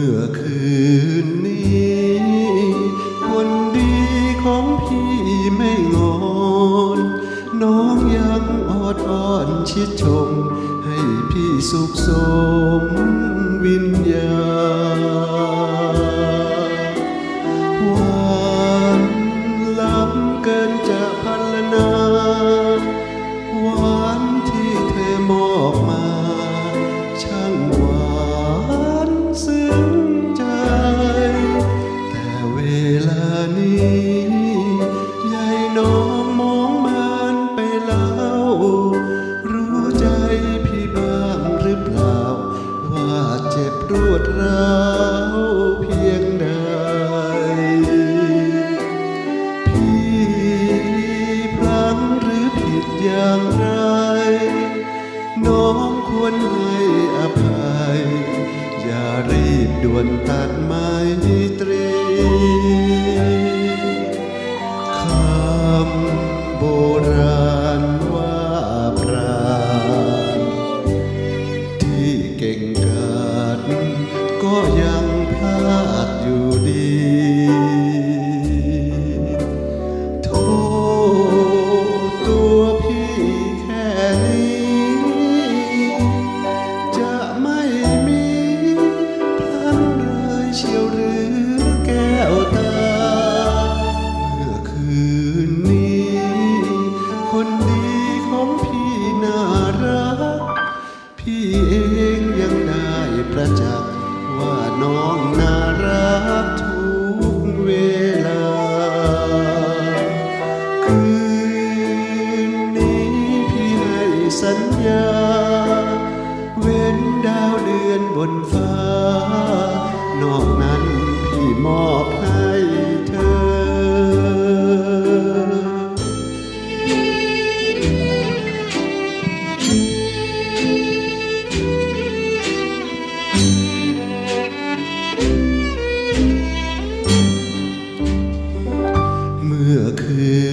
มื่อคืนนี้ คนดีของพี่ไม่งอนน้องยังอดอ้อนชิดชม ให้พี่สุขสม รู้ใจพี่บ้างหรือเปล่า ว่าเจ็บรวดร้าวเพียงใด พี่พลั้งหรือผิดอย่างไร น้องควรให้อภัย อย่ารีบด่วนตัดไม้ ก็ยังพลาดอยู่ดี ว่าน้องน่ารักทุกเวลา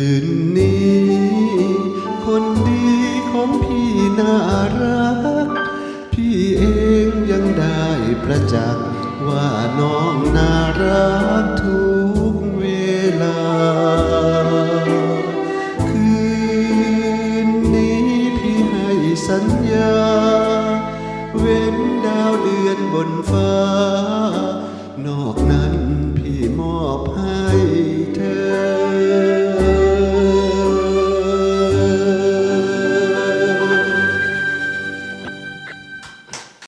คืนนี้ คนดีของพี่น่ารัก พี่เองยังได้ประจักษ์ว่าน้องน่ารักทุกเวลา คืนนี้พี่ให้สัญญา เว้นดาวเดือนบนฟ้า